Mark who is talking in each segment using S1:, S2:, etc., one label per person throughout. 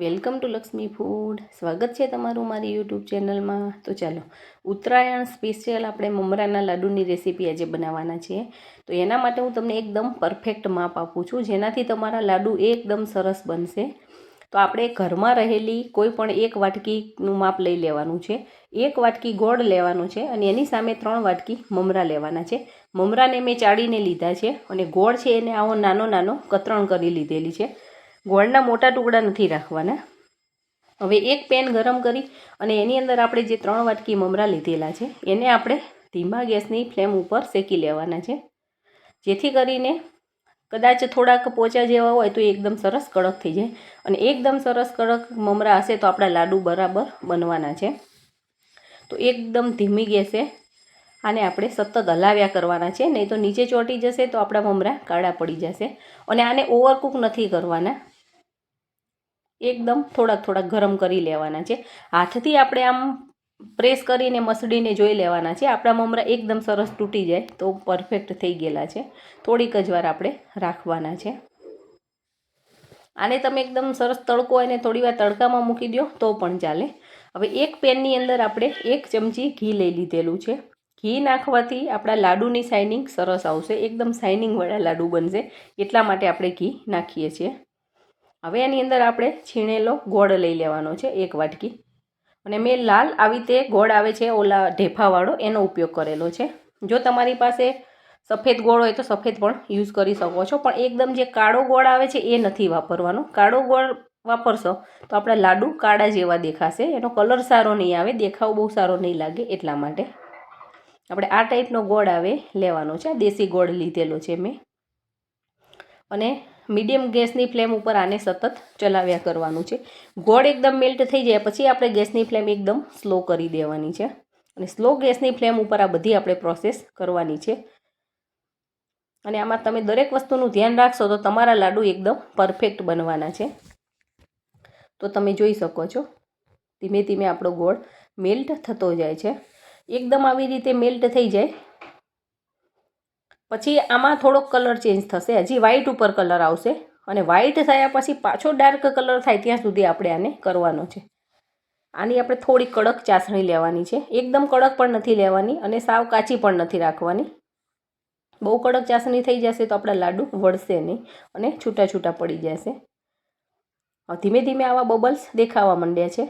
S1: Welcome to Lakshmi food. સ્વાગત છે તમારું મારી યુટ્યુબ ચેનલમાં. તો ચાલો, ઉત્તરાયણ સ્પેશિયલ આપણે મમરાના લાડુની રેસીપી આજે બનાવવાના છે. તો એના માટે હું તમને એકદમ પરફેક્ટ માપ આપું છું, જેનાથી તમારા લાડુ એકદમ સરસ બનશે. તો આપણે ઘરમાં રહેલી કોઈ પણ એક વાટકીનું માપ લઈ લેવાનું છે. એક વાટકી ગોળ લેવાનું છે અને એની સામે ત્રણ વાટકી મમરા લેવાના છે. મમરાને મેં ચાળીને લીધા છે અને ગોળ છે એને આવો નાનો નાનો કતરણ કરી લીધેલી છે. ગોળના મોટા ટુકડા નથી રાખવાના. હવે એક પેન ગરમ કરી અને એની અંદર આપણે જે ત્રણ વાટકી મમરા લીધેલા છે, એને આપણે ધીમા ગેસની ફ્લેમ ઉપર શેકી લેવાના છે. જેથી કરીને કદાચ થોડાક પોચા જેવા હોય તો એકદમ સરસ કડક થઈ જાય અને એકદમ સરસ કડક મમરા હશે તો આપણા લાડુ બરાબર બનવાના છે. તો એકદમ ધીમી ગેસે આને આપણે સતત હલાવ્યા કરવાના છે, નહીં તો નીચે ચોંટી જશે તો આપણા મમરા કાળા પડી જશે. અને આને ઓવરકુક નથી કરવાના. એકદમ થોડાક થોડાક ગરમ કરી લેવાના છે. હાથથી આપણે આમ પ્રેસ કરીને મસળીને જોઈ લેવાના છે. આપણા મમરા એકદમ સરસ તૂટી જાય તો પરફેક્ટ થઈ ગયેલા છે. થોડીક જ વાર આપણે રાખવાના છે. આને તમે એકદમ સરસ તડકો અને થોડી વાર તડકામાં મૂકી દો તો પણ ચાલે. હવે એક પેનની અંદર આપણે એક ચમચી ઘી લઈ લીધેલું છે. ઘી નાખવાથી આપણા લાડુની શાઇનિંગ સરસ આવશે. એકદમ શાઇનિંગવાળા લાડુ બનશે. એટલા માટે આપણે ઘી નાખીએ છીએ. હવે એની અંદર આપણે છીણેલો ગોળ લઈ લેવાનો છે, એક વાટકી. અને મેં લાલ આવી રીતે ગોળ આવે છે, ઓલા ઢેફાવાળો, એનો ઉપયોગ કરેલો છે. જો તમારી પાસે સફેદ ગોળ હોય તો સફેદ પણ યુઝ કરી શકો છો, પણ એકદમ જે કાળો ગોળ આવે છે એ નથી વાપરવાનો. કાળો ગોળ વાપરશો તો આપણા લાડુ કાળા જેવા દેખાશે. એનો કલર સારો નહીં આવે, દેખાવ બહુ સારો નહીં લાગે એટલા માટે. આપણે આ ટાઈપનો ગોળ આવે લેવાનો છે દેશી ગોળ લીધેલો છે મેં. અને મીડિયમ ગેસની ફ્લેમ ઉપર આને સતત ચલાવ્યા કરવાનું છે. ગોળ એકદમ મેલ્ટ થઈ જાય પછી આપણે ગેસની ફ્લેમ એકદમ સ્લો કરી દેવાની છે. અને સ્લો ગેસની ફ્લેમ ઉપર આ બધી આપણે પ્રોસેસ કરવાની છે. અને આમાં તમે દરેક વસ્તુનું ધ્યાન રાખશો તો તમારા લાડુ એકદમ પરફેક્ટ બનવાના છે. તો તમે જોઈ શકો છો. ધીમે ધીમે આપણો ગોળ મેલ્ટ થતો જાય છે. એકદમ આવી રીતે મેલ્ટ થઈ જાય પછી આમાં થોડોક કલર ચેન્જ થશે. હજી વ્હાઇટ ઉપર કલર આવશે અને વ્હાઇટ થયા પછી પાછો ડાર્ક કલર થાય ત્યાં સુધી આપણે આને કરવાનો છે. આની આપણે થોડી કડક ચાસણી લેવાની છે. એકદમ કડક પણ નથી લેવાની અને સાવ કાચી પણ નથી રાખવાની. બહુ કડક ચાસણી થઈ જશે તો આપણા લાડુ વળશે નહીં અને છૂટા છૂટા પડી જશે. ધીમે ધીમે આવા બબલ્સ દેખાવા માંડ્યા છે.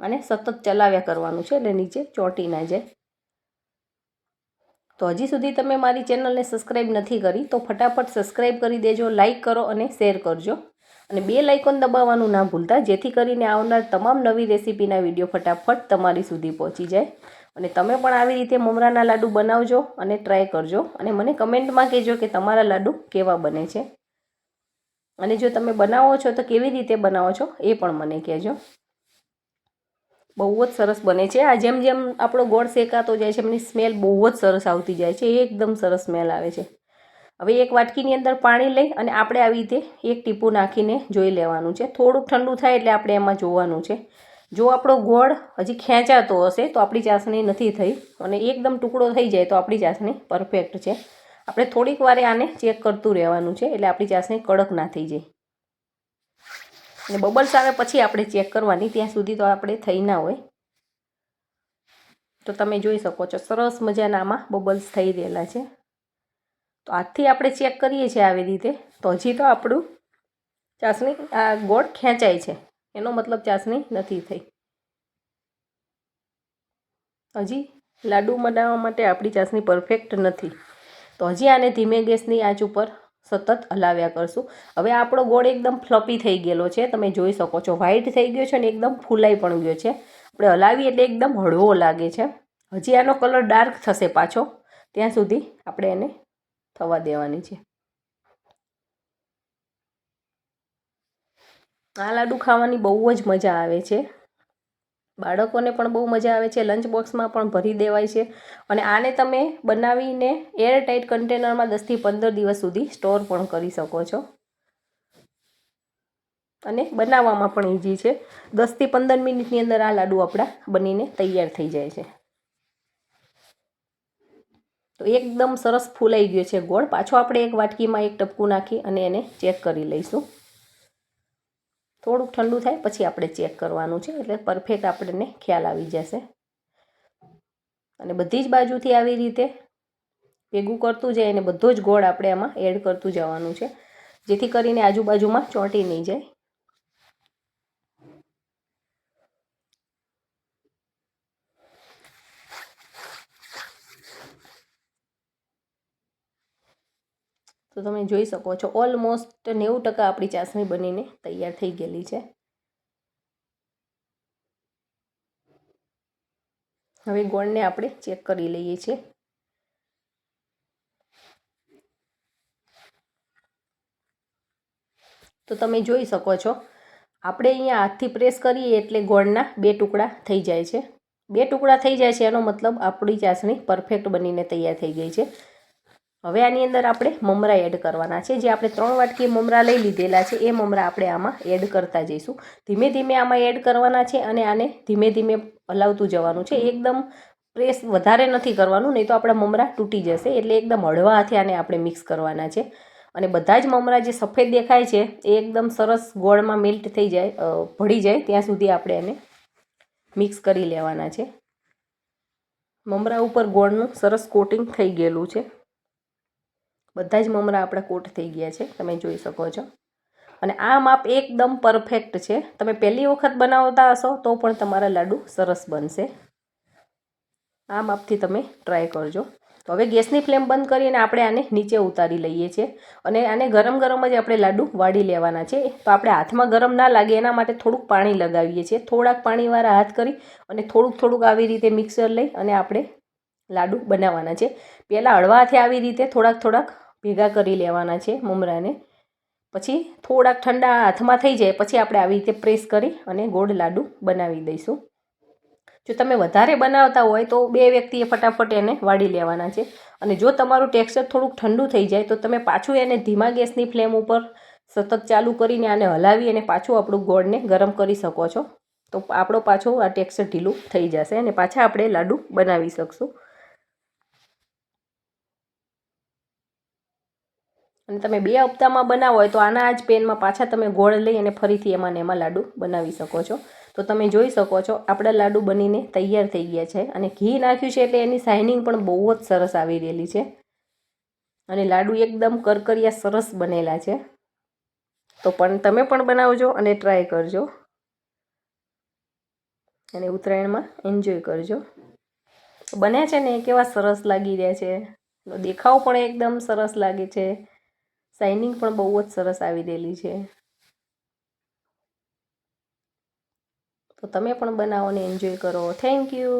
S1: અને સતત ચલાવ્યા કરવાનું છે એટલે નીચે ચોંટી ના જાય. તો હજી સુધી તમે મારી ચેનલને સબસ્ક્રાઈબ નથી કરી, તો ફટાફટ સબસ્ક્રાઈબ કરી દેજો, લાઇક કરો અને શેર કરજો. અને બે લાઇકોન દબાવવાનું ના ભૂલતા, જેથી કરીને આવનાર તમામ નવી રેસીપીના વીડિયો ફટાફટ તમારી સુધી પહોંચી જાય. અને તમે પણ આવી રીતે મમરાના લાડુ બનાવજો અને ટ્રાય કરજો. અને મને કમેન્ટમાં કહેજો કે તમારા લાડુ કેવા બને છે. અને જો તમે બનાવો છો તો કેવી રીતે બનાવો છો એ પણ મને કહેજો. બહુ જ સરસ બને છે. આ જેમ જેમ આપણો ગોળ શેકાતો જાય છે, એમની સ્મેલ બહુ જ સરસ આવતી જાય છે. એકદમ સરસ સ્મેલ આવે છે. હવે એક વાટકીની અંદર પાણી લઈ અને આપણે આવી રીતે એક ટીપું નાખીને જોઈ લેવાનું છે. થોડુંક ઠંડુ થાય એટલે આપણે એમાં જોવાનું છે. જો આપણો ગોળ હજી ખેંચાતો હશે તો આપણી ચાસણી નથી થઈ અને એકદમ ટુકડો થઈ જાય તો આપણી ચાસણી પરફેક્ટ છે. આપણે થોડીક વારે આને ચેક કરતું રહેવાનું છે એટલે આપણી ચાસણી કડક ના થઈ જાય. અને બબલ્સ આવે પછી આપણે ચેક કરવાની, ત્યાં સુધી તો આપણે થઈ ના હોય. તો તમે જોઈ શકો છો, સરસ મજાના આમાં બબલ્સ થઈ રહેલા છે. તો આજથી આપણે ચેક કરીએ છીએ આવી રીતે. તો હજી તો આપણું ચાસણી, આ ગોળ ખેંચાય છે. એનો મતલબ ચાસણી નથી થઈ. હજી લાડુ બનાવવા માટે આપણી ચાસણી પરફેક્ટ નથી. તો હજી આને ધીમે ગેસની આંચ ઉપર સતત હલાવ્યા કરશું. હવે આપણો ગોળ એકદમ ફ્લપી થઈ ગયેલો છે. તમે જોઈ શકો છો વ્હાઈટ થઈ ગયો છે અને એકદમ ફૂલાઈ પણ ગયો છે. આપણે હલાવીએ એટલે એકદમ હળવો લાગે છે. હજી આનો કલર ડાર્ક થશે પાછો. ત્યાં સુધી આપણે એને થવા દેવાની છે. આ લાડુ ખાવાની બહુ જ મજા આવે છે. બાળકોને પણ બહુ મજા આવે છે લંચ બોક્સમાં પણ ભરી દેવાય છે. અને આને તમે બનાવીને એરટાઇટ કન્ટેનરમાં દસથી પંદર દિવસ સુધી સ્ટોર પણ કરી શકો છો. અને બનાવવામાં પણ ઇઝી છે. દસથી પંદર મિનિટની અંદર આ લાડુ આપણા બનીને તૈયાર થઈ જાય છે. તો એકદમ સરસ ફૂલાઈ ગયો છે ગોળ. પાછો આપણે એક વાટકીમાં એક ટપકું નાખી અને એને ચેક કરી લઈશું. થોડુંક ઠંડુ થાય, પછી આપણે ચેક કરવાનું છે, એટલે પરફેક્ટ આપણને ખ્યાલ આવી જશે. અને બધી જ બાજુથી આવી રીતે ભેગું કરતું જાય, અને બધો જ ગોળ આપણે આમાં એડ કરતું જવાનું છે, જેથી કરીને આજુબાજુમાં ચોંટી નહીં જાય. તો તમે જોઈ શકો છો ઓલમોસ્ટ નેવું ટકા આપણી ચાસણી બનીને તૈયાર થઈ ગયેલી છે. હવે ગોળને આપણે ચેક કરી લઈએ છીએ. તો તમે જોઈ શકો છો, આપણે અહીંયા હાથથી પ્રેસ કરીએ એટલે ગોળના બે ટુકડા થઈ જાય છે. બે ટુકડા થઈ જાય છે, એનો મતલબ આપણી ચાસણી પરફેક્ટ બનીને તૈયાર થઈ ગઈ છે. હવે આની અંદર આપણે મમરા એડ કરવાના છે. જે આપણે ત્રણ વાટકી મમરા લઈ લીધેલા છે, એ મમરા આપણે આમાં એડ કરતા જઈશું. ધીમે ધીમે આમાં એડ કરવાના છે અને આને ધીમે ધીમે હલાવતું જવાનું છે. એકદમ પ્રેસ વધારે નથી કરવાનું, નહીં તો આપણા મમરા તૂટી જશે. એટલે એકદમ હળવા હાથે આને આપણે મિક્સ કરવાના છે. અને બધા જ મમરા જે સફેદ દેખાય છે, એ એકદમ સરસ ગોળમાં મેલ્ટ થઈ જાય ભળી જાય. ત્યાં સુધી આપણે એને મિક્સ કરી લેવાના છે. મમરા ઉપર ગોળનું સરસ કોટિંગ થઈ ગયેલું છે. બધા જ મમરા આપણા કોટ થઈ ગયા છે, તમે જોઈ શકો છો. અને આ માપ એકદમ પરફેક્ટ છે. તમે પહેલી વખત બનાવતા હશો તો પણ તમારા લાડુ સરસ બનશે. આ માપથી તમે ટ્રાય કરજો. તો હવે ગેસની ફ્લેમ બંધ કરીને આપણે આને નીચે ઉતારી લઈએ છીએ. અને આને ગરમ ગરમ જ આપણે લાડુ વાળી લેવાના છે. તો આપણે હાથમાં ગરમ ના લાગે એના માટે થોડુંક પાણી લગાવીએ છીએ. થોડાક પાણીવાળા હાથ કરી અને થોડુંક થોડુંક આવી રીતે મિક્સર લઈ અને આપણે લાડુ બનાવવાના છે. પહેલાં હળવાથી આવી રીતે થોડાક થોડાક ભેગા કરી લેવાના છે મમરાને. પછી થોડાક ઠંડા હાથમાં થઈ જાય પછી આપણે આવી રીતે પ્રેસ કરી અને ગોળ લાડુ બનાવી દઈશું. જો તમે વધારે બનાવતા હોય તો બે વ્યક્તિએ ફટાફટ એને વાળી લેવાના છે. અને જો તમારું ટેક્સચર થોડુંક ઠંડુ થઈ જાય તો તમે પાછું એને ધીમા ગેસની ફ્લેમ ઉપર સતત ચાલુ કરીને આને હલાવી અને પાછું આપણું ગોળને ગરમ કરી શકો છો. તો આપણો પાછો આ ટેક્સચર ઢીલું થઈ જશે અને પાછા આપણે લાડુ બનાવી શકશું. અને તમે બે હપ્તામાં બનાવો હોય તો આના જ પેનમાં પાછા તમે ગોળ લઈ અને ફરીથી એમાં ને એમાં લાડુ બનાવી શકો છો. તો તમે જોઈ શકો છો, આપણા લાડુ બનીને તૈયાર થઈ ગયા છે અને ઘી નાખ્યું છે એટલે એની શાઇનિંગ પણ બહુ જ સરસ આવી રહેલી છે. અને લાડુ એકદમ કરકરિયા સરસ બનેલા છે. તો પણ તમે પણ બનાવજો અને ટ્રાય કરજો. અને ઉત્તરાયણમાં એન્જોય કરજો. બન્યા છે ને, કેવા સરસ લાગી રહ્યા છે. દેખાવ પણ એકદમ સરસ લાગે છે. શાઇનિંગ પણ બહુ જ સરસ આવી રહેલી છે. તો તમે પણ બનાવો ને એન્જોય કરો. Thank you